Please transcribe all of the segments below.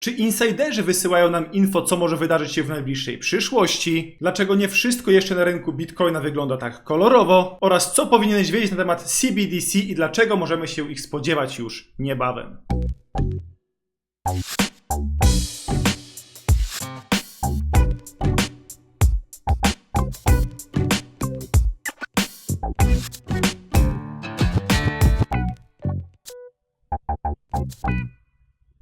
Czy insiderzy wysyłają nam info, co może wydarzyć się w najbliższej przyszłości? Dlaczego nie wszystko jeszcze na rynku Bitcoina wygląda tak kolorowo? Oraz co powinieneś wiedzieć na temat CBDC i dlaczego możemy się ich spodziewać już niebawem?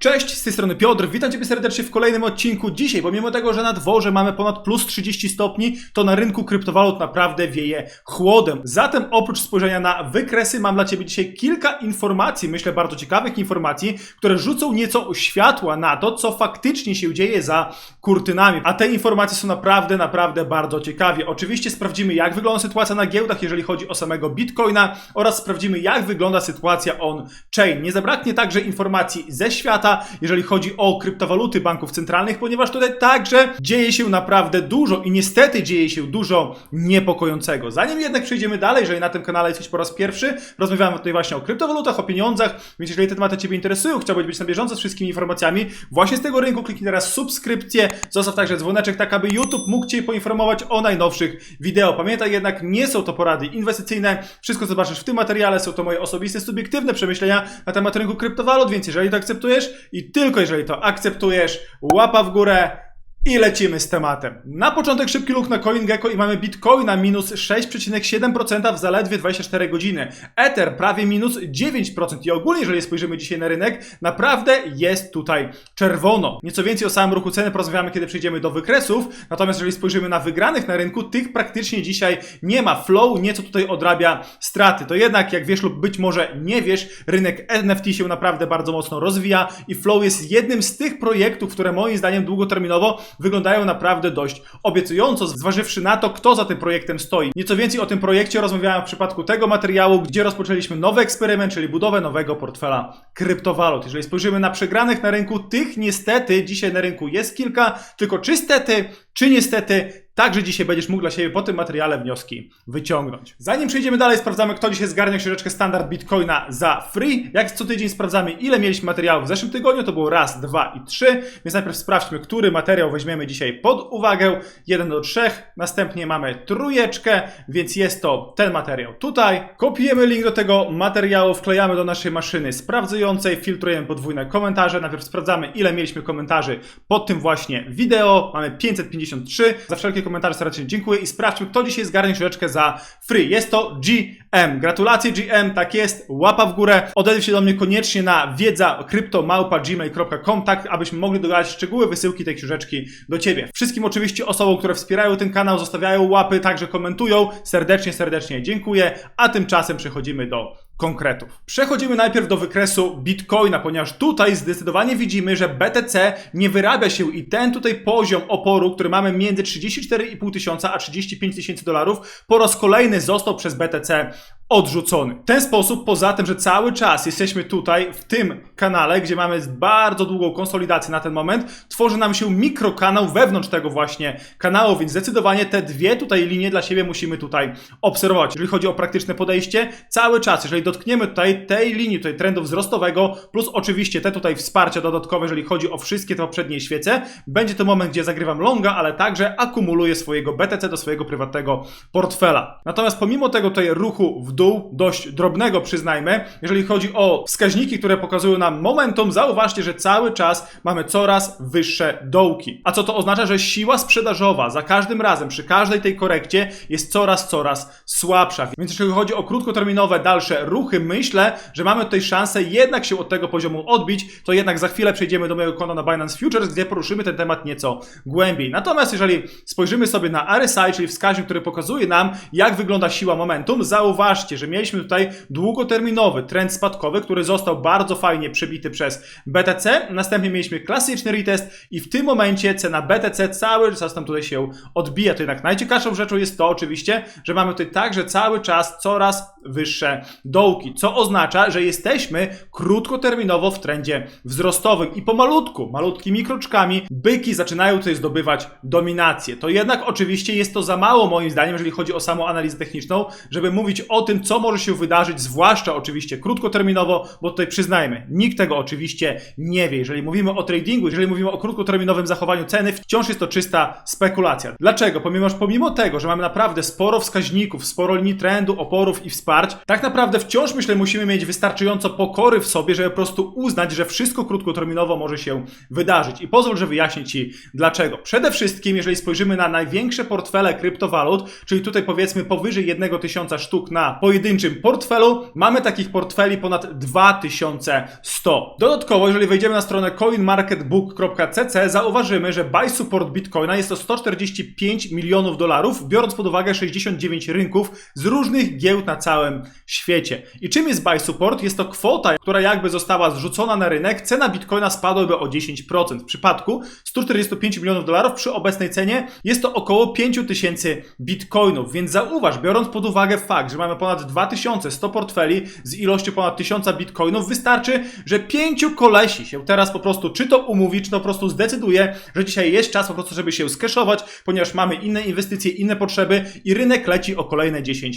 Cześć, z tej strony Piotr, witam Ciebie serdecznie w kolejnym odcinku. Dzisiaj, pomimo tego, że na dworze mamy ponad plus 30 stopni, to na rynku kryptowalut naprawdę wieje chłodem. Zatem oprócz spojrzenia na wykresy, mam dla Ciebie dzisiaj kilka informacji, myślę bardzo ciekawych informacji, które rzucą nieco światła na to, co faktycznie się dzieje za kurtynami. A te informacje są naprawdę, naprawdę bardzo ciekawie. Oczywiście sprawdzimy, jak wygląda sytuacja na giełdach, jeżeli chodzi o samego Bitcoina oraz sprawdzimy, jak wygląda sytuacja on-chain. Nie zabraknie także informacji ze świata, jeżeli chodzi o kryptowaluty banków centralnych, ponieważ tutaj także dzieje się naprawdę dużo i niestety dzieje się dużo niepokojącego. Zanim jednak przejdziemy dalej, jeżeli na tym kanale jesteś po raz pierwszy, rozmawiamy tutaj właśnie o kryptowalutach, o pieniądzach, więc jeżeli te tematy Ciebie interesują, chciałbyś być na bieżąco z wszystkimi informacjami właśnie z tego rynku, kliknij teraz subskrypcję, zostaw także dzwoneczek, tak aby YouTube mógł Cię poinformować o najnowszych wideo. Pamiętaj jednak, nie są to porady inwestycyjne, wszystko co zobaczysz w tym materiale są to moje osobiste, subiektywne przemyślenia na temat rynku kryptowalut, więc jeżeli to akceptujesz i tylko jeżeli to akceptujesz, łapa w górę i lecimy z tematem. Na początek szybki luk na CoinGecko i mamy Bitcoina minus 6,7% w zaledwie 24 godziny. Ether prawie minus 9% i ogólnie jeżeli spojrzymy dzisiaj na rynek, naprawdę jest tutaj czerwono. Nieco więcej o samym ruchu ceny porozmawiamy, kiedy przejdziemy do wykresów, natomiast jeżeli spojrzymy na wygranych na rynku, tych praktycznie dzisiaj nie ma. Flow nieco tutaj odrabia straty. To jednak, jak wiesz lub być może nie wiesz, rynek NFT się naprawdę bardzo mocno rozwija i Flow jest jednym z tych projektów, które moim zdaniem długoterminowo wyglądają naprawdę dość obiecująco, zważywszy na to, kto za tym projektem stoi. Nieco więcej o tym projekcie rozmawiałem w przypadku tego materiału, gdzie rozpoczęliśmy nowy eksperyment, czyli budowę nowego portfela kryptowalut. Jeżeli spojrzymy na przegranych na rynku, tych niestety dzisiaj na rynku jest kilka, tylko czy stety, czy niestety, Także dzisiaj będziesz mógł dla siebie po tym materiale wnioski wyciągnąć. Zanim przejdziemy dalej, sprawdzamy, kto dzisiaj zgarnia książeczkę standard Bitcoina za free. Jak co tydzień sprawdzamy, ile mieliśmy materiałów w zeszłym tygodniu. To było raz, dwa i trzy. Więc najpierw sprawdźmy, który materiał weźmiemy dzisiaj pod uwagę. Jeden do trzech. Następnie mamy trójeczkę, więc jest to ten materiał tutaj. Kopiujemy link do tego materiału, wklejamy do naszej maszyny sprawdzającej, filtrujemy podwójne komentarze. Najpierw sprawdzamy, ile mieliśmy komentarzy pod tym właśnie wideo. Mamy 553. Za wszelkie komentarze serdecznie dziękuję i sprawdźmy, kto dzisiaj zgarnie książeczkę za free. Jest to GM. Gratulacje GM, tak jest, łapa w górę. Odezwij się do mnie koniecznie na wiedza kryptomałpa.gmail.com, tak abyśmy mogli dogadać szczegóły wysyłki tej książeczki do Ciebie. Wszystkim oczywiście osobom, które wspierają ten kanał, zostawiają łapy, także komentują. Serdecznie, serdecznie dziękuję, a tymczasem przechodzimy do konkretów. Przechodzimy najpierw do wykresu Bitcoina, ponieważ tutaj zdecydowanie widzimy, że BTC nie wyrabia się i ten tutaj poziom oporu, który mamy między 34,5 tysiąca a 35 tysięcy dolarów, po raz kolejny został przez BTC odrzucony. W ten sposób, poza tym, że cały czas jesteśmy tutaj w tym kanale, gdzie mamy bardzo długą konsolidację na ten moment, tworzy nam się mikrokanał wewnątrz tego właśnie kanału, więc zdecydowanie te dwie tutaj linie dla siebie musimy tutaj obserwować. Jeżeli chodzi o praktyczne podejście, cały czas, jeżeli dotkniemy tutaj tej linii, tutaj trendu wzrostowego, plus oczywiście te tutaj wsparcia dodatkowe, jeżeli chodzi o wszystkie te poprzednie świece, będzie to moment, gdzie zagrywam longa, ale także akumuluję swojego BTC do swojego prywatnego portfela. Natomiast pomimo tego tutaj ruchu w dół, dość drobnego przyznajmy, jeżeli chodzi o wskaźniki, które pokazują nam momentum, zauważcie, że cały czas mamy coraz wyższe dołki. A co to oznacza? Że siła sprzedażowa za każdym razem, przy każdej tej korekcie jest coraz, coraz słabsza. Więc jeżeli chodzi o krótkoterminowe dalsze ruchy, myślę, że mamy tutaj szansę jednak się od tego poziomu odbić, to jednak za chwilę przejdziemy do mojego konta na Binance Futures, gdzie poruszymy ten temat nieco głębiej. Natomiast jeżeli spojrzymy sobie na RSI, czyli wskaźnik, który pokazuje nam, jak wygląda siła momentum, zauważcie, że mieliśmy tutaj długoterminowy trend spadkowy, który został bardzo fajnie przebity przez BTC. Następnie mieliśmy klasyczny retest i w tym momencie cena BTC cały czas tam tutaj się odbija. To jednak najciekawszą rzeczą jest to oczywiście, że mamy tutaj także cały czas coraz wyższe dołki, co oznacza, że jesteśmy krótkoterminowo w trendzie wzrostowym i pomalutku, malutkimi kroczkami byki zaczynają tutaj zdobywać dominację. To jednak oczywiście jest to za mało moim zdaniem, jeżeli chodzi o samą analizę techniczną, żeby mówić o tym, tym, co może się wydarzyć, zwłaszcza oczywiście krótkoterminowo, bo tutaj przyznajmy, nikt tego oczywiście nie wie. Jeżeli mówimy o tradingu, jeżeli mówimy o krótkoterminowym zachowaniu ceny, wciąż jest to czysta spekulacja. Dlaczego? Ponieważ pomimo tego, że mamy naprawdę sporo wskaźników, sporo linii trendu, oporów i wsparć, tak naprawdę wciąż myślę musimy mieć wystarczająco pokory w sobie, żeby po prostu uznać, że wszystko krótkoterminowo może się wydarzyć. I pozwól, że wyjaśnię Ci dlaczego. Przede wszystkim, jeżeli spojrzymy na największe portfele kryptowalut, czyli tutaj powiedzmy powyżej 1000 sztuk na pojedynczym portfelu, mamy takich portfeli ponad 2100. Dodatkowo, jeżeli wejdziemy na stronę coinmarketbook.cc, zauważymy, że buy support Bitcoina jest to 145 milionów dolarów, biorąc pod uwagę 69 rynków z różnych giełd na całym świecie. I czym jest buy support? Jest to kwota, która jakby została zrzucona na rynek, cena Bitcoina spadłaby o 10%. W przypadku 145 milionów dolarów przy obecnej cenie jest to około 5000 bitcoinów, więc zauważ, biorąc pod uwagę fakt, że mamy ponad 2100 portfeli z ilością ponad 1000 bitcoinów, wystarczy, że pięciu kolesi się teraz po prostu czy to umówi, czy to po prostu zdecyduje, że dzisiaj jest czas po prostu, żeby się skeszować, ponieważ mamy inne inwestycje, inne potrzeby i rynek leci o kolejne 10%.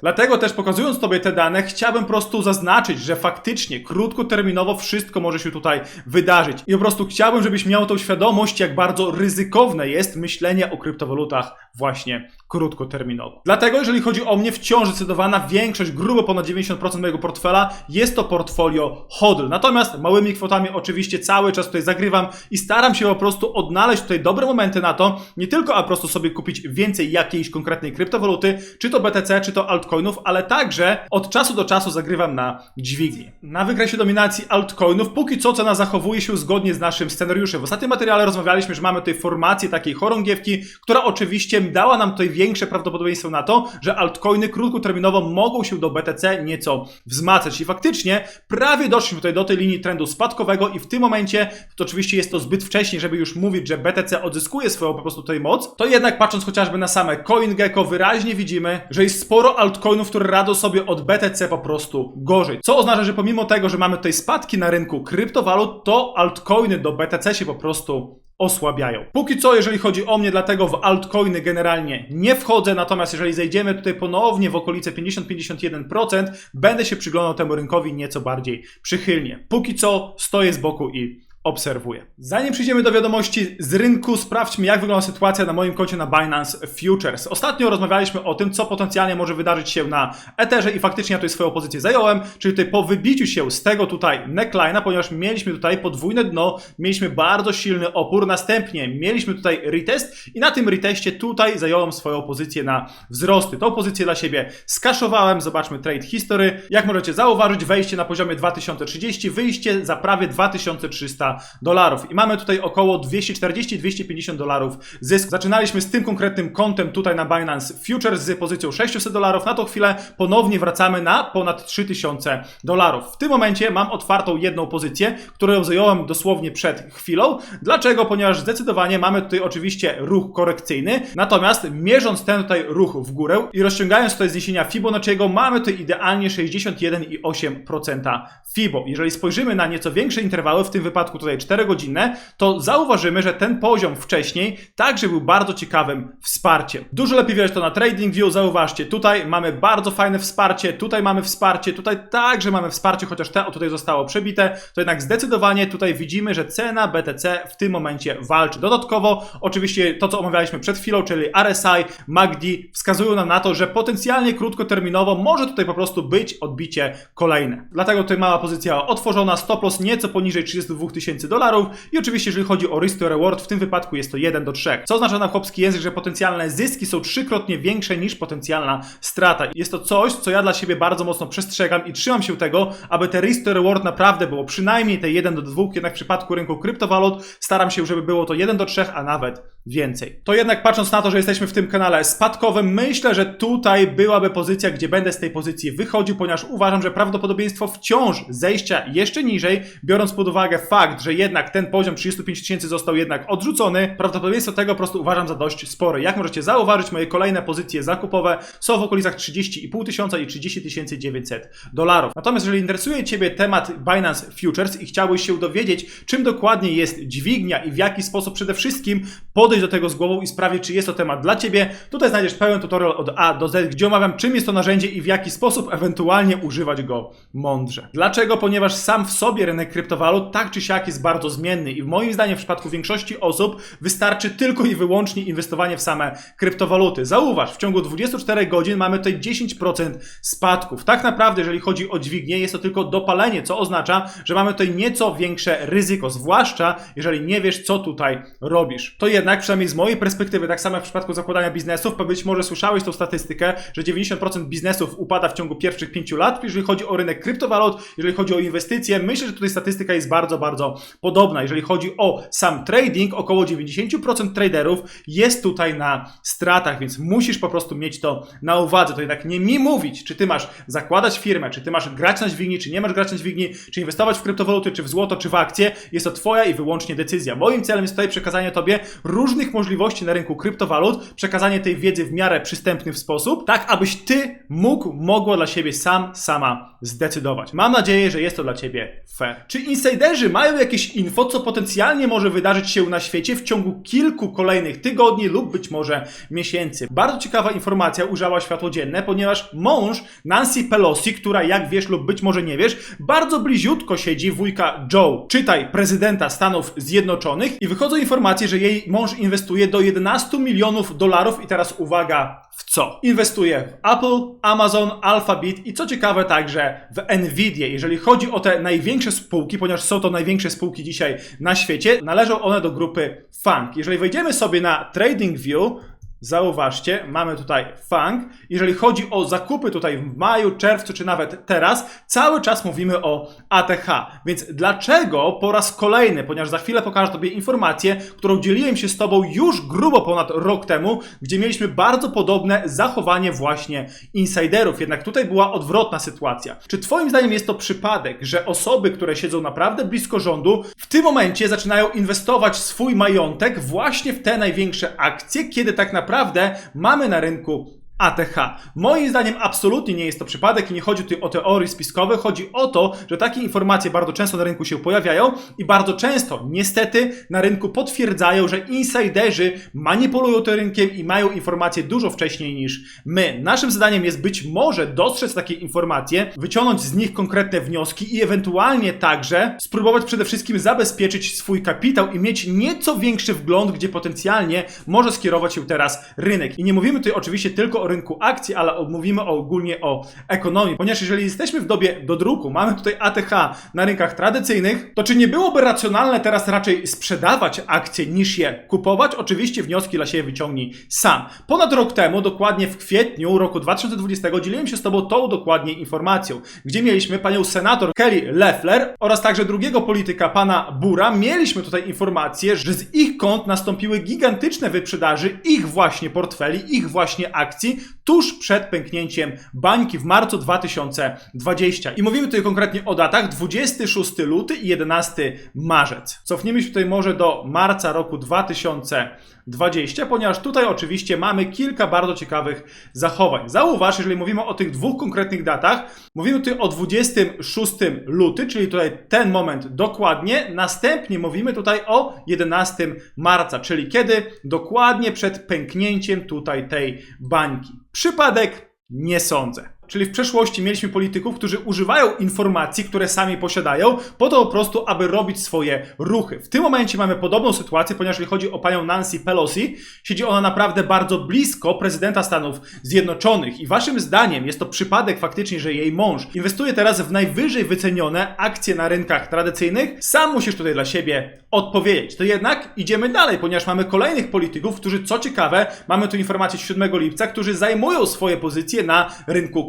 Dlatego też pokazując Tobie te dane, chciałbym po prostu zaznaczyć, że faktycznie krótkoterminowo wszystko może się tutaj wydarzyć. I po prostu chciałbym, żebyś miał tą świadomość, jak bardzo ryzykowne jest myślenie o kryptowalutach właśnie krótkoterminowo. Dlatego, jeżeli chodzi o mnie, wciąż zdecydowana większość, grubo ponad 90% mojego portfela jest to portfolio hodl. Natomiast małymi kwotami oczywiście cały czas tutaj zagrywam i staram się po prostu odnaleźć tutaj dobre momenty na to, nie tylko a po prostu sobie kupić więcej jakiejś konkretnej kryptowaluty, czy to BTC, czy to altcoinów, ale także od czasu do czasu zagrywam na dźwigni. Na wykresie dominacji altcoinów póki co cena zachowuje się zgodnie z naszym scenariuszem. W ostatnim materiale rozmawialiśmy, że mamy tutaj formację takiej chorągiewki, która oczywiście dała nam tutaj większe prawdopodobieństwo na to, że altcoiny krótkoterminowo mogą się do BTC nieco wzmacniać. I faktycznie prawie doszliśmy tutaj do tej linii trendu spadkowego i w tym momencie, to oczywiście jest to zbyt wcześnie, żeby już mówić, że BTC odzyskuje swoją po prostu tutaj moc, to jednak patrząc chociażby na same CoinGecko wyraźnie widzimy, że jest sporo altcoinów, które radzą sobie od BTC po prostu gorzej. Co oznacza, że pomimo tego, że mamy tutaj spadki na rynku kryptowalut, to altcoiny do BTC się po prostu osłabiają. Póki co, jeżeli chodzi o mnie, dlatego w altcoiny generalnie nie wchodzę, natomiast jeżeli zejdziemy tutaj ponownie w okolice 50-51%, będę się przyglądał temu rynkowi nieco bardziej przychylnie. Póki co stoję z boku i obserwuję. Zanim przejdziemy do wiadomości z rynku, sprawdźmy jak wygląda sytuacja na moim koncie na Binance Futures. Ostatnio rozmawialiśmy o tym, co potencjalnie może wydarzyć się na Etherze i faktycznie ja tutaj swoją pozycję zająłem, czyli tutaj po wybiciu się z tego tutaj neckline'a, ponieważ mieliśmy tutaj podwójne dno, mieliśmy bardzo silny opór, następnie mieliśmy tutaj retest i na tym reteście tutaj zająłem swoją pozycję na wzrosty. Tą pozycję dla siebie skaszowałem, zobaczmy trade history. Jak możecie zauważyć, wejście na poziomie 2030, wyjście za prawie 2300 dolarów. I mamy tutaj około 240-250 dolarów zysku. Zaczynaliśmy z tym konkretnym kontem tutaj na Binance Futures z pozycją 600 dolarów. Na tą chwilę ponownie wracamy na ponad 3000 dolarów. W tym momencie mam otwartą jedną pozycję, którą zająłem dosłownie przed chwilą. Dlaczego? Ponieważ zdecydowanie mamy tutaj oczywiście ruch korekcyjny, natomiast mierząc ten tutaj ruch w górę i rozciągając tutaj zniesienia Fibonacciego, mamy tutaj idealnie 61,8% Fibo. Jeżeli spojrzymy na nieco większe interwały, w tym wypadku tutaj 4 godzinne, to zauważymy, że ten poziom wcześniej także był bardzo ciekawym wsparciem. Dużo lepiej widać to na TradingView, zauważcie, tutaj mamy bardzo fajne wsparcie, tutaj mamy wsparcie, tutaj także mamy wsparcie, chociaż te tutaj zostało przebite, to jednak zdecydowanie tutaj widzimy, że cena BTC w tym momencie walczy. Dodatkowo, oczywiście to, co omawialiśmy przed chwilą, czyli RSI, MACD, wskazują nam na to, że potencjalnie krótkoterminowo może tutaj po prostu być odbicie kolejne. Dlatego tutaj mała pozycja otworzona, stop loss nieco poniżej 32 tysięcy dolarów i oczywiście jeżeli chodzi o risk to reward, w tym wypadku jest to 1 do 3. Co oznacza na chłopski język, że potencjalne zyski są trzykrotnie większe niż potencjalna strata. Jest to coś, co ja dla siebie bardzo mocno przestrzegam i trzymam się tego, aby te risk to reward naprawdę było przynajmniej te 1 do 2, jednak w przypadku rynku kryptowalut staram się, żeby było to 1 do 3, a nawet więcej. To jednak patrząc na to, że jesteśmy w tym kanale spadkowym, myślę, że tutaj byłaby pozycja, gdzie będę z tej pozycji wychodził, ponieważ uważam, że prawdopodobieństwo wciąż zejścia jeszcze niżej, biorąc pod uwagę fakt, że jednak ten poziom 35 tysięcy został jednak odrzucony, prawdopodobieństwo tego po prostu uważam za dość spore. Jak możecie zauważyć, moje kolejne pozycje zakupowe są w okolicach 30,5 tysiąca i 30 900 dolarów. Natomiast jeżeli interesuje Ciebie temat Binance Futures i chciałbyś się dowiedzieć, czym dokładnie jest dźwignia i w jaki sposób przede wszystkim podejść podejść do tego z głową i sprawdzić, czy jest to temat dla Ciebie. Tutaj znajdziesz pełen tutorial od A do Z, gdzie omawiam, czym jest to narzędzie i w jaki sposób ewentualnie używać go mądrze. Dlaczego? Ponieważ sam w sobie rynek kryptowalut tak czy siak jest bardzo zmienny i moim zdaniem w przypadku większości osób wystarczy tylko i wyłącznie inwestowanie w same kryptowaluty. Zauważ, w ciągu 24 godzin mamy tutaj 10% spadków. Tak naprawdę, jeżeli chodzi o dźwignię, jest to tylko dopalenie, co oznacza, że mamy tutaj nieco większe ryzyko, zwłaszcza jeżeli nie wiesz, co tutaj robisz. To jednak, przynajmniej z mojej perspektywy, tak samo jak w przypadku zakładania biznesów, być może słyszałeś tą statystykę, że 90% biznesów upada w ciągu pierwszych 5 lat, jeżeli chodzi o rynek kryptowalut, jeżeli chodzi o inwestycje. Myślę, że tutaj statystyka jest bardzo, bardzo podobna. Jeżeli chodzi o sam trading, około 90% traderów jest tutaj na stratach, więc musisz po prostu mieć to na uwadze. To jednak nie mi mówić, czy ty masz zakładać firmę, czy ty masz grać na dźwigni, czy nie masz grać na dźwigni, czy inwestować w kryptowaluty, czy w złoto, czy w akcje. Jest to twoja i wyłącznie decyzja. Moim celem jest tutaj przekazanie tobie różnych możliwości na rynku kryptowalut, przekazanie tej wiedzy w miarę przystępny sposób, tak abyś ty mógł, mogła dla siebie sam, sama zdecydować. Mam nadzieję, że jest to dla ciebie fair. Czy insiderzy mają jakieś info, co potencjalnie może wydarzyć się na świecie w ciągu kilku kolejnych tygodni lub być może miesięcy? Bardzo ciekawa informacja ujrzała światło dzienne, ponieważ mąż Nancy Pelosi, która jak wiesz lub być może nie wiesz, bardzo bliziutko siedzi wujka Joe, czytaj prezydenta Stanów Zjednoczonych i wychodzą informacje, że jej mąż inwestuje do 11 milionów dolarów i teraz uwaga, w co? Inwestuje w Apple, Amazon, Alphabet i co ciekawe także w Nvidia. Jeżeli chodzi o te największe spółki, ponieważ są to największe spółki dzisiaj na świecie, należą one do grupy FANG. Jeżeli wejdziemy sobie na TradingView, Zauważcie, mamy tutaj FANG. Jeżeli chodzi o zakupy tutaj w maju, czerwcu czy nawet teraz, cały czas mówimy o ATH. Więc dlaczego po raz kolejny, ponieważ za chwilę pokażę Tobie informację, którą dzieliłem się z Tobą już grubo ponad rok temu, gdzie mieliśmy bardzo podobne zachowanie właśnie insiderów. Jednak tutaj była odwrotna sytuacja. Czy Twoim zdaniem jest to przypadek, że osoby, które siedzą naprawdę blisko rządu, w tym momencie zaczynają inwestować swój majątek właśnie w te największe akcje, kiedy tak naprawdę naprawdę mamy na rynku ATH. Moim zdaniem absolutnie nie jest to przypadek i nie chodzi tu o teorie spiskowe, chodzi o to, że takie informacje bardzo często na rynku się pojawiają i bardzo często niestety na rynku potwierdzają, że insiderzy manipulują tym rynkiem i mają informacje dużo wcześniej niż my. Naszym zadaniem jest być może dostrzec takie informacje, wyciągnąć z nich konkretne wnioski i ewentualnie także spróbować przede wszystkim zabezpieczyć swój kapitał i mieć nieco większy wgląd, gdzie potencjalnie może skierować się teraz rynek. I nie mówimy tutaj oczywiście tylko o rynku akcji, ale mówimy ogólnie o ekonomii. Ponieważ jeżeli jesteśmy w dobie do druku, mamy tutaj ATH na rynkach tradycyjnych, to czy nie byłoby racjonalne teraz raczej sprzedawać akcje niż je kupować? Oczywiście wnioski dla siebie wyciągnij sam. Ponad rok temu, dokładnie w kwietniu roku 2020, dzieliłem się z Tobą tą dokładnie informacją, gdzie mieliśmy panią senator Kelly Leffler oraz także drugiego polityka, pana Bura. Mieliśmy tutaj informację, że z ich kont nastąpiły gigantyczne wyprzedaży ich właśnie portfeli, ich właśnie akcji, tuż przed pęknięciem bańki w marcu 2020. I mówimy tutaj konkretnie o datach 26 luty i 11 marzec. Cofniemy się tutaj może do marca roku 2020, ponieważ tutaj oczywiście mamy kilka bardzo ciekawych zachowań. Zauważ, jeżeli mówimy o tych dwóch konkretnych datach, mówimy tutaj o 26 luty, czyli tutaj ten moment dokładnie, następnie mówimy tutaj o 11 marca, czyli kiedy dokładnie przed pęknięciem tutaj tej bańki. Przypadek? Nie sądzę. Czyli w przeszłości mieliśmy polityków, którzy używają informacji, które sami posiadają, po to po prostu, aby robić swoje ruchy. W tym momencie mamy podobną sytuację, ponieważ jeżeli chodzi o panią Nancy Pelosi, siedzi ona naprawdę bardzo blisko prezydenta Stanów Zjednoczonych. I waszym zdaniem jest to przypadek faktycznie, że jej mąż inwestuje teraz w najwyżej wycenione akcje na rynkach tradycyjnych? Sam musisz tutaj dla siebie odpowiedzieć. To jednak idziemy dalej, ponieważ mamy kolejnych polityków, którzy co ciekawe, mamy tu informację z 7 lipca, którzy zajmują swoje pozycje na rynku.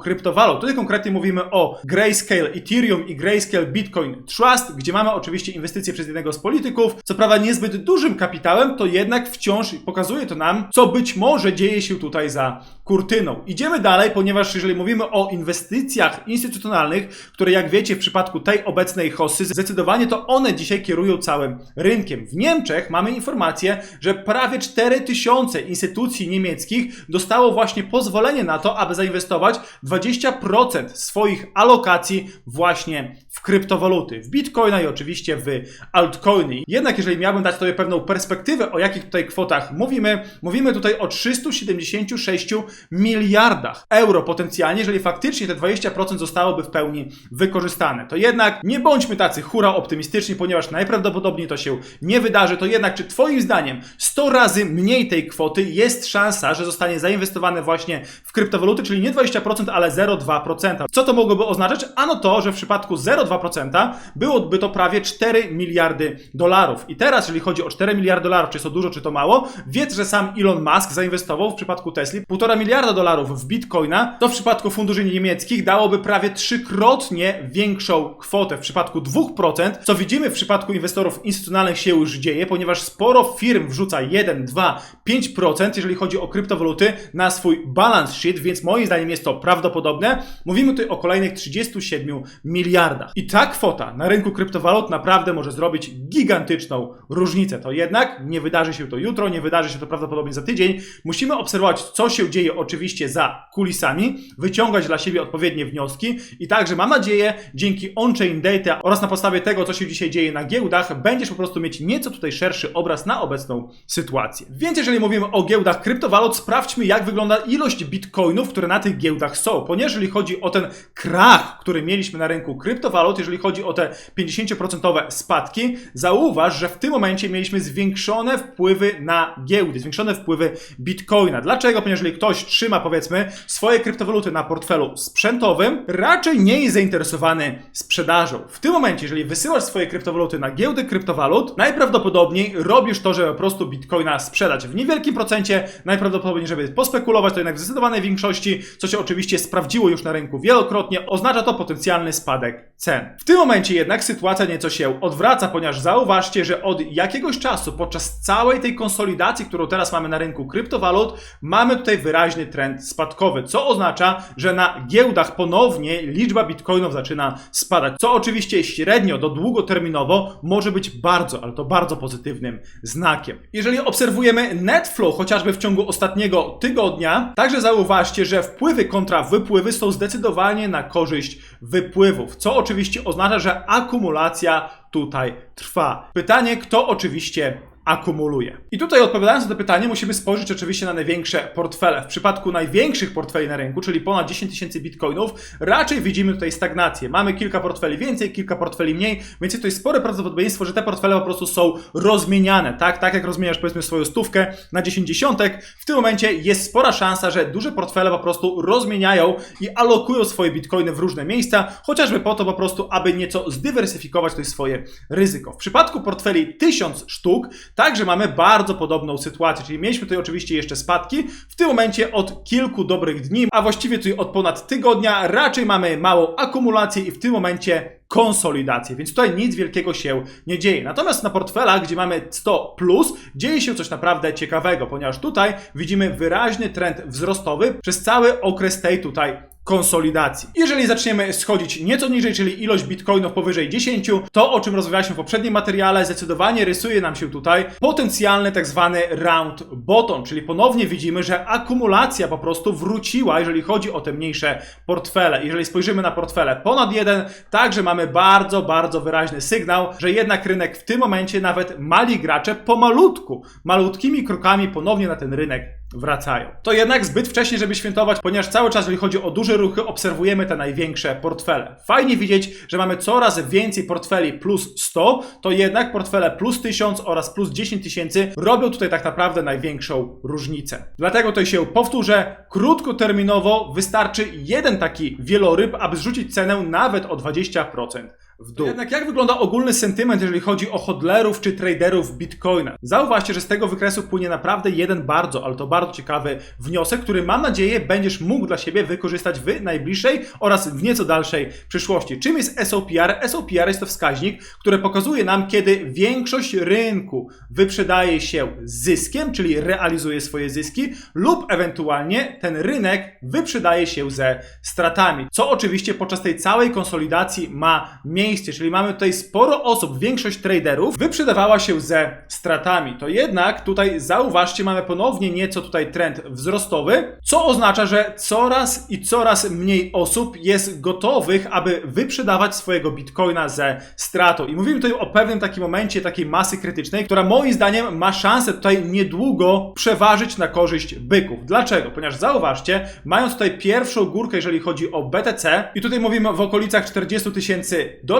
Tutaj konkretnie mówimy o Grayscale Ethereum i Grayscale Bitcoin Trust, gdzie mamy oczywiście inwestycje przez jednego z polityków. Co prawda niezbyt dużym kapitałem, to jednak wciąż pokazuje to nam, co być może dzieje się tutaj za kurtyną. Idziemy dalej, ponieważ jeżeli mówimy o inwestycjach instytucjonalnych, które jak wiecie w przypadku tej obecnej hossy, zdecydowanie to one dzisiaj kierują całym rynkiem. W Niemczech mamy informację, że prawie 4000 instytucji niemieckich dostało właśnie pozwolenie na to, aby zainwestować 20 20% swoich alokacji właśnie w kryptowaluty, w bitcoina i oczywiście w altcoiny. Jednak jeżeli miałbym dać sobie pewną perspektywę, o jakich tutaj kwotach mówimy, mówimy tutaj o 376 miliardach euro potencjalnie, jeżeli faktycznie te 20% zostałoby w pełni wykorzystane. To jednak nie bądźmy tacy hura optymistyczni, ponieważ najprawdopodobniej to się nie wydarzy. To jednak, czy Twoim zdaniem 100 razy mniej tej kwoty jest szansa, że zostanie zainwestowane właśnie w kryptowaluty, czyli nie 20%, ale 0,2%. Co to mogłoby oznaczać? Ano to, że w przypadku 0,2% byłoby to prawie 4 miliardy dolarów. I teraz, jeżeli chodzi o 4 miliardy dolarów, czy jest to dużo, czy to mało, wiedz, że sam Elon Musk zainwestował w przypadku Tesli 1,5 miliarda dolarów w bitcoina, to w przypadku funduszy niemieckich dałoby prawie trzykrotnie większą kwotę. W przypadku 2%, co widzimy w przypadku inwestorów instytucjonalnych się już dzieje, ponieważ sporo firm wrzuca 1, 2, 5%, jeżeli chodzi o kryptowaluty, na swój balance sheet, więc moim zdaniem jest to prawdopodobne. Mówimy tutaj o kolejnych 37 miliardach. I ta kwota na rynku kryptowalut naprawdę może zrobić gigantyczną różnicę. To jednak nie wydarzy się to jutro, nie wydarzy się to prawdopodobnie za tydzień. Musimy obserwować, co się dzieje oczywiście za kulisami, wyciągać dla siebie odpowiednie wnioski i także mam nadzieję, dzięki on-chain data oraz na podstawie tego, co się dzisiaj dzieje na giełdach, będziesz po prostu mieć nieco tutaj szerszy obraz na obecną sytuację. Więc jeżeli mówimy o giełdach kryptowalut, sprawdźmy, jak wygląda ilość bitcoinów, które na tych giełdach są. Ponieważ jeżeli chodzi o ten krach, który mieliśmy na rynku kryptowalut, jeżeli chodzi o te 50% spadki, zauważ, że w tym momencie mieliśmy zwiększone wpływy na giełdy, zwiększone wpływy bitcoina. Dlaczego? Ponieważ jeżeli ktoś trzyma, powiedzmy, swoje kryptowaluty na portfelu sprzętowym, raczej nie jest zainteresowany sprzedażą. W tym momencie, jeżeli wysyłasz swoje kryptowaluty na giełdy kryptowalut, najprawdopodobniej robisz to, żeby po prostu bitcoina sprzedać w niewielkim procencie, najprawdopodobniej, żeby pospekulować, to jednak w zdecydowanej większości, co się oczywiście sprawdziło już na rynku wielokrotnie, oznacza to potencjalny spadek cen. W tym momencie jednak sytuacja nieco się odwraca, ponieważ zauważcie, że od jakiegoś czasu, podczas całej tej konsolidacji, którą teraz mamy na rynku kryptowalut, mamy tutaj wyraźny trend spadkowy, co oznacza, że na giełdach ponownie liczba bitcoinów zaczyna spadać, co oczywiście średnio do długoterminowo może być bardzo, ale to bardzo pozytywnym znakiem. Jeżeli obserwujemy netflow chociażby w ciągu ostatniego tygodnia, także zauważcie, że wpływy kontra wypływy są zdecydowanie na korzyść wypływów, co oczywiście oznacza, że akumulacja tutaj trwa. Pytanie, kto oczywiście akumuluje. I tutaj odpowiadając na to pytanie, musimy spojrzeć oczywiście na największe portfele. W przypadku największych portfeli na rynku, czyli ponad 10 tysięcy bitcoinów, raczej widzimy tutaj stagnację. Mamy kilka portfeli więcej, kilka portfeli mniej, więc jest tutaj spore prawdopodobieństwo, że te portfele po prostu są rozmieniane, tak? Tak jak rozmieniasz powiedzmy swoją stówkę na 10 dziesiątek, w tym momencie jest spora szansa, że duże portfele po prostu rozmieniają i alokują swoje bitcoiny w różne miejsca, chociażby po to po prostu, aby nieco zdywersyfikować tutaj swoje ryzyko. W przypadku portfeli 1000 sztuk, Także mamy bardzo podobną sytuację, czyli mieliśmy tutaj oczywiście jeszcze spadki, w tym momencie od kilku dobrych dni, a właściwie tutaj od ponad tygodnia raczej mamy małą akumulację i w tym momencie konsolidację, więc tutaj nic wielkiego się nie dzieje. Natomiast na portfelach, gdzie mamy 100 plus, dzieje się coś naprawdę ciekawego, ponieważ tutaj widzimy wyraźny trend wzrostowy przez cały okres tej tutaj konsolidacji. Jeżeli zaczniemy schodzić nieco niżej, czyli ilość bitcoinów powyżej 10, to o czym rozmawialiśmy w poprzednim materiale, zdecydowanie rysuje nam się tutaj potencjalny tak zwany round bottom, czyli ponownie widzimy, że akumulacja po prostu wróciła, jeżeli chodzi o te mniejsze portfele. Jeżeli spojrzymy na portfele ponad jeden, także mamy bardzo, bardzo wyraźny sygnał, że jednak rynek w tym momencie nawet mali gracze pomalutku, malutkimi krokami ponownie na ten rynek wracają. To jednak zbyt wcześnie, żeby świętować, ponieważ cały czas, jeżeli chodzi o duże ruchy, obserwujemy te największe portfele. Fajnie widzieć, że mamy coraz więcej portfeli plus 100, to jednak portfele plus 1000 oraz plus 10 tysięcy robią tutaj tak naprawdę największą różnicę. Dlatego tutaj się powtórzę, krótkoterminowo wystarczy jeden taki wieloryb, aby zrzucić cenę nawet o 20% w dół. Jednak jak wygląda ogólny sentyment, jeżeli chodzi o hodlerów czy traderów Bitcoina? Zauważcie, że z tego wykresu płynie naprawdę jeden bardzo, ale to bardzo ciekawy wniosek, który mam nadzieję będziesz mógł dla siebie wykorzystać w najbliższej oraz w nieco dalszej przyszłości. Czym jest SOPR? SOPR jest to wskaźnik, który pokazuje nam, kiedy większość rynku wyprzedaje się zyskiem, czyli realizuje swoje zyski, lub ewentualnie ten rynek wyprzedaje się ze stratami, co oczywiście podczas tej całej konsolidacji ma miejsce miejsce, czyli mamy tutaj sporo osób, większość traderów wyprzedawała się ze stratami. To jednak tutaj zauważcie, mamy ponownie nieco tutaj trend wzrostowy, co oznacza, że coraz i coraz mniej osób jest gotowych, aby wyprzedawać swojego bitcoina ze stratą. I mówimy tutaj o pewnym takim momencie takiej masy krytycznej, która moim zdaniem ma szansę tutaj niedługo przeważyć na korzyść byków. Dlaczego? Ponieważ zauważcie, mając tutaj pierwszą górkę, jeżeli chodzi o BTC, i tutaj mówimy w okolicach 40 tysięcy dolarów,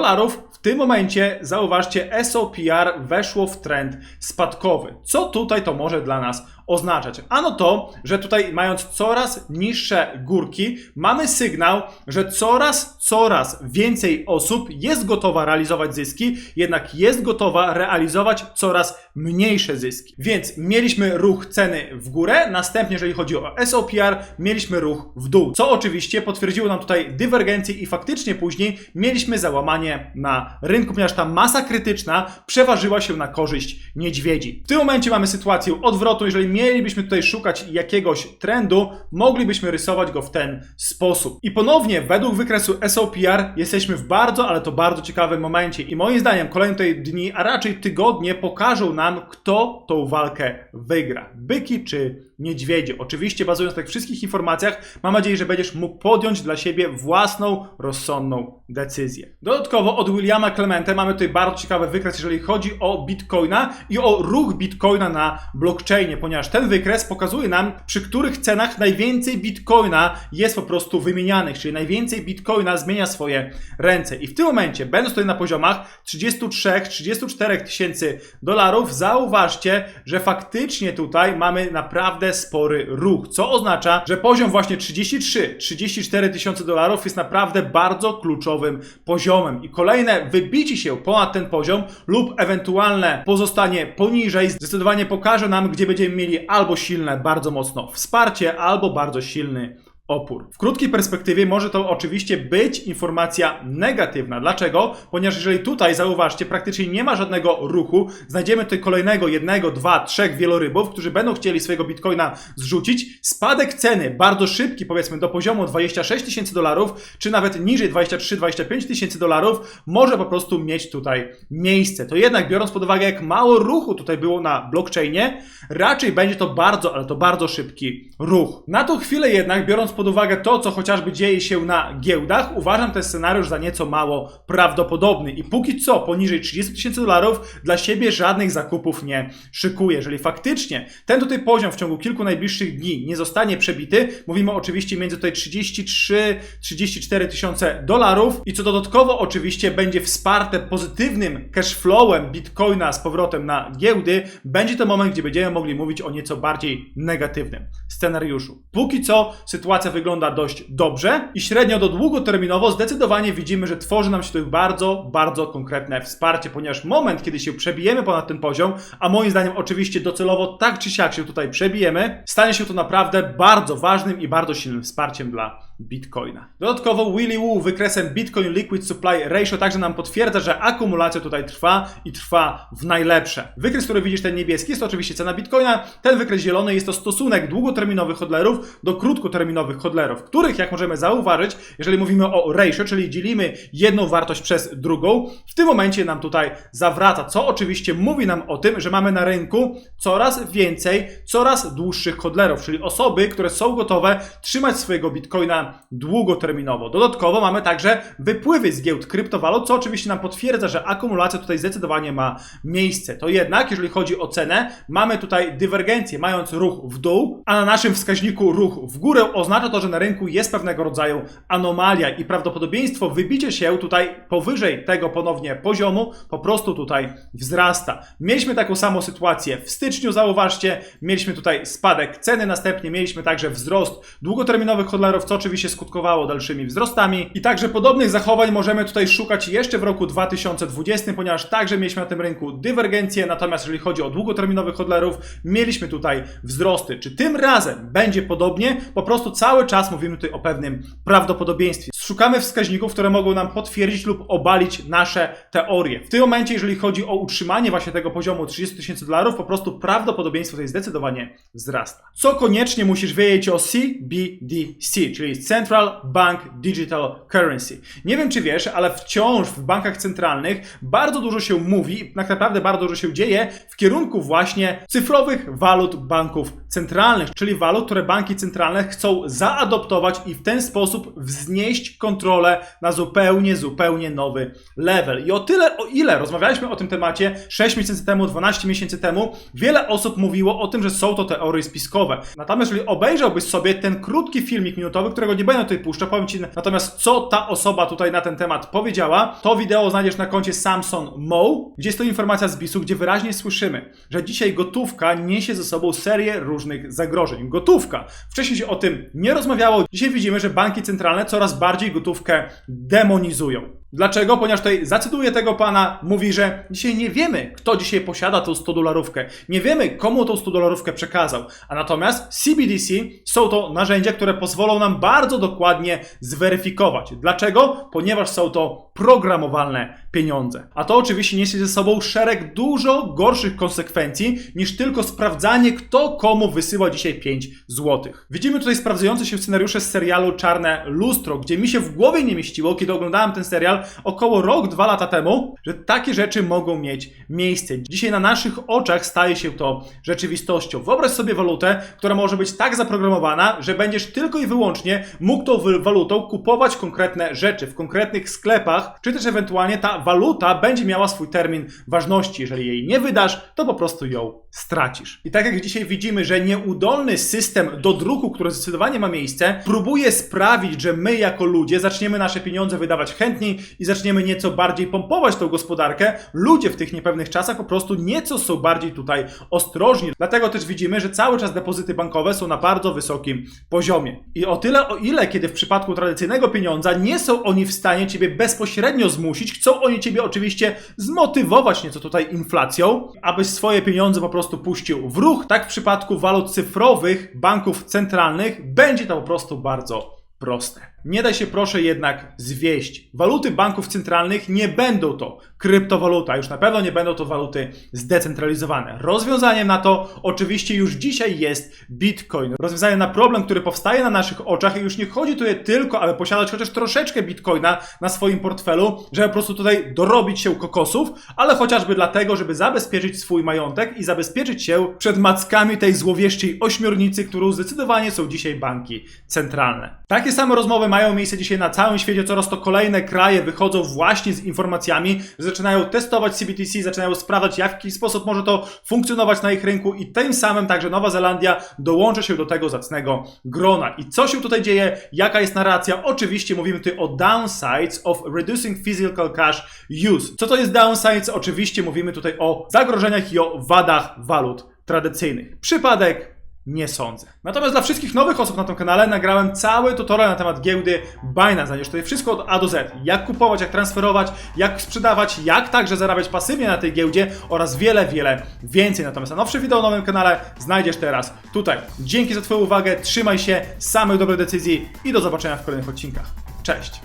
w tym momencie zauważcie, SOPR weszło w trend spadkowy. Co tutaj to może dla nas oznaczać? Ano to, że tutaj mając coraz niższe górki, mamy sygnał, że coraz, coraz więcej osób jest gotowa realizować zyski, jednak jest gotowa realizować coraz mniejsze zyski. Więc mieliśmy ruch ceny w górę, następnie jeżeli chodzi o SOPR, mieliśmy ruch w dół, co oczywiście potwierdziło nam tutaj dywergencję i faktycznie później mieliśmy załamanie na rynku, ponieważ ta masa krytyczna przeważyła się na korzyść niedźwiedzi. W tym momencie mamy sytuację odwrotną, jeżeli mielibyśmy tutaj szukać jakiegoś trendu, moglibyśmy rysować go w ten sposób. I ponownie, według wykresu SOPR jesteśmy w bardzo, ale to bardzo ciekawym momencie i moim zdaniem kolejne tutaj dni, a raczej tygodnie pokażą nam, kto tą walkę wygra. Byki czy niedźwiedzie. Oczywiście bazując na tych wszystkich informacjach, mam nadzieję, że będziesz mógł podjąć dla siebie własną, rozsądną decyzję. Dodatkowo od Williama Clemente mamy tutaj bardzo ciekawy wykres, jeżeli chodzi o Bitcoina i o ruch Bitcoina na blockchainie, ponieważ ten wykres pokazuje nam, przy których cenach najwięcej Bitcoina jest po prostu wymienianych, czyli najwięcej Bitcoina zmienia swoje ręce. I w tym momencie, będąc tutaj na poziomach 33-34 tysięcy dolarów, zauważcie, że faktycznie tutaj mamy naprawdę spory ruch, co oznacza, że poziom właśnie 33-34 tysiące dolarów jest naprawdę bardzo kluczowym poziomem. I kolejne wybicie się ponad ten poziom lub ewentualne pozostanie poniżej zdecydowanie pokaże nam, gdzie będziemy mieli albo silne, bardzo mocno wsparcie, albo bardzo silny opór. W krótkiej perspektywie może to oczywiście być informacja negatywna. Dlaczego? Ponieważ jeżeli tutaj zauważcie, praktycznie nie ma żadnego ruchu, znajdziemy tutaj kolejnego, jednego, dwa, trzech wielorybów, którzy będą chcieli swojego bitcoina zrzucić. Spadek ceny bardzo szybki, powiedzmy do poziomu 26 tysięcy dolarów, czy nawet niżej 23-25 tysięcy dolarów, może po prostu mieć tutaj miejsce. To jednak biorąc pod uwagę, jak mało ruchu tutaj było na blockchainie, raczej będzie to bardzo, ale to bardzo szybki ruch. Na tą chwilę jednak, biorąc pod uwagę to, co chociażby dzieje się na giełdach, uważam ten scenariusz za nieco mało prawdopodobny. I póki co poniżej 30 tysięcy dolarów dla siebie żadnych zakupów nie szykuję. Jeżeli faktycznie ten tutaj poziom w ciągu kilku najbliższych dni nie zostanie przebity, mówimy oczywiście między tutaj 33-34 tysiące dolarów i co dodatkowo oczywiście będzie wsparte pozytywnym cashflowem bitcoina z powrotem na giełdy, będzie to moment, gdzie będziemy mogli mówić o nieco bardziej negatywnym scenariuszu. Póki co sytuacja wygląda dość dobrze i średnio do długoterminowo zdecydowanie widzimy, że tworzy nam się tu bardzo, bardzo konkretne wsparcie, ponieważ moment, kiedy się przebijemy ponad ten poziom, a moim zdaniem oczywiście docelowo tak czy siak się tutaj przebijemy, stanie się to naprawdę bardzo ważnym i bardzo silnym wsparciem dla Bitcoina. Dodatkowo Willy Woo wykresem Bitcoin Liquid Supply Ratio także nam potwierdza, że akumulacja tutaj trwa i trwa w najlepsze. Wykres, który widzisz, ten niebieski, jest to oczywiście cena Bitcoina, ten wykres zielony jest to stosunek długoterminowych hodlerów do krótkoterminowych hodlerów, których, jak możemy zauważyć, jeżeli mówimy o ratio, czyli dzielimy jedną wartość przez drugą, w tym momencie nam tutaj zawraca, co oczywiście mówi nam o tym, że mamy na rynku coraz więcej, coraz dłuższych hodlerów, czyli osoby, które są gotowe trzymać swojego Bitcoina długoterminowo. Dodatkowo mamy także wypływy z giełd kryptowalut, co oczywiście nam potwierdza, że akumulacja tutaj zdecydowanie ma miejsce. To jednak, jeżeli chodzi o cenę, mamy tutaj dywergencję, mając ruch w dół, a na naszym wskaźniku ruch w górę oznacza to, że na rynku jest pewnego rodzaju anomalia i prawdopodobieństwo wybicia się tutaj powyżej tego ponownie poziomu po prostu tutaj wzrasta. Mieliśmy taką samą sytuację w styczniu, zauważcie, mieliśmy tutaj spadek ceny, następnie mieliśmy także wzrost długoterminowych hodlerów, co oczywiście skutkowało dalszymi wzrostami i także podobnych zachowań możemy tutaj szukać jeszcze w roku 2020, ponieważ także mieliśmy na tym rynku dywergencję, natomiast jeżeli chodzi o długoterminowych hodlerów, mieliśmy tutaj wzrosty. Czy tym razem będzie podobnie? Po prostu cały czas mówimy tutaj o pewnym prawdopodobieństwie. szukamy wskaźników, które mogą nam potwierdzić lub obalić nasze teorie. W tym momencie, jeżeli chodzi o utrzymanie właśnie tego poziomu 30 tysięcy dolarów, po prostu prawdopodobieństwo tutaj zdecydowanie wzrasta. Co koniecznie musisz wiedzieć o CBDC, czyli Central Bank Digital Currency. Nie wiem, czy wiesz, ale wciąż w bankach centralnych bardzo dużo się mówi, tak naprawdę bardzo dużo się dzieje w kierunku właśnie cyfrowych walut banków centralnych, czyli walut, które banki centralne chcą zaadoptować i w ten sposób wznieść kontrolę na zupełnie, zupełnie nowy level. I o tyle, o ile rozmawialiśmy o tym temacie 6 miesięcy temu, 12 miesięcy temu, wiele osób mówiło o tym, że są to teorie spiskowe. Natomiast jeżeli obejrzałbyś sobie ten krótki filmik minutowy, którego nie będę tutaj puszczał, powiem Ci natomiast co ta osoba tutaj na ten temat powiedziała, to wideo znajdziesz na koncie Samson Mo, gdzie jest to informacja z BIS-u, gdzie wyraźnie słyszymy, że dzisiaj gotówka niesie ze sobą serię różnych zagrożeń. Gotówka. Wcześniej się o tym nie rozmawiało. Dzisiaj widzimy, że banki centralne coraz bardziej gotówkę demonizują. Dlaczego? Ponieważ tutaj zacytuję tego pana, mówi, że dzisiaj nie wiemy, kto dzisiaj posiada tą 100 dolarówkę. Nie wiemy, komu tą 100 dolarówkę przekazał. A natomiast CBDC są to narzędzia, które pozwolą nam bardzo dokładnie zweryfikować. Dlaczego? Ponieważ są to programowalne pieniądze. A to oczywiście niesie ze sobą szereg dużo gorszych konsekwencji niż tylko sprawdzanie, kto komu wysyła dzisiaj 5 złotych. Widzimy tutaj sprawdzające się scenariusze z serialu Czarne Lustro, gdzie mi się w głowie nie mieściło, kiedy oglądałem ten serial około rok, dwa lata temu, że takie rzeczy mogą mieć miejsce. Dzisiaj na naszych oczach staje się to rzeczywistością. Wyobraź sobie walutę, która może być tak zaprogramowana, że będziesz tylko i wyłącznie mógł tą walutą kupować konkretne rzeczy w konkretnych sklepach, czy też ewentualnie ta waluta będzie miała swój termin ważności. Jeżeli jej nie wydasz, to po prostu ją stracisz. I tak jak dzisiaj widzimy, że nieudolny system do druku, który zdecydowanie ma miejsce, próbuje sprawić, że my jako ludzie zaczniemy nasze pieniądze wydawać chętniej i zaczniemy nieco bardziej pompować tą gospodarkę, ludzie w tych niepewnych czasach po prostu nieco są bardziej tutaj ostrożni. Dlatego też widzimy, że cały czas depozyty bankowe są na bardzo wysokim poziomie. I o tyle, o ile, kiedy w przypadku tradycyjnego pieniądza nie są oni w stanie ciebie bezpośrednio zmusić, chcą oni ciebie oczywiście zmotywować nieco tutaj inflacją, abyś swoje pieniądze po prostu puścił w ruch, tak w przypadku walut cyfrowych banków centralnych będzie to po prostu bardzo proste. Nie daj się proszę jednak zwieść. Waluty banków centralnych nie będą to kryptowaluta, już na pewno nie będą to waluty zdecentralizowane. Rozwiązaniem na to oczywiście już dzisiaj jest Bitcoin. Rozwiązaniem na problem, który powstaje na naszych oczach i już nie chodzi tutaj tylko, aby posiadać chociaż troszeczkę Bitcoina na swoim portfelu, żeby po prostu tutaj dorobić się kokosów, ale chociażby dlatego, żeby zabezpieczyć swój majątek i zabezpieczyć się przed mackami tej złowieszczej ośmiornicy, którą zdecydowanie są dzisiaj banki centralne. Takie same rozmowy mają miejsce dzisiaj na całym świecie. Coraz to kolejne kraje wychodzą właśnie z informacjami, zaczynają testować CBTC, zaczynają sprawdzać, w jaki sposób może to funkcjonować na ich rynku i tym samym także Nowa Zelandia dołączy się do tego zacnego grona. I co się tutaj dzieje? Jaka jest narracja? Oczywiście mówimy tutaj o downsides of reducing physical cash use. Co to jest downsides? Oczywiście mówimy tutaj o zagrożeniach i o wadach walut tradycyjnych. Przypadek nie sądzę. Natomiast dla wszystkich nowych osób na tym kanale nagrałem cały tutorial na temat giełdy Binance. Znajdziesz tutaj wszystko od A do Z. Jak kupować, jak transferować, jak sprzedawać, jak także zarabiać pasywnie na tej giełdzie oraz wiele, wiele więcej. Natomiast najnowsze wideo na nowym kanale znajdziesz teraz tutaj. Dzięki za Twoją uwagę, trzymaj się, samych dobrych decyzji i do zobaczenia w kolejnych odcinkach. Cześć!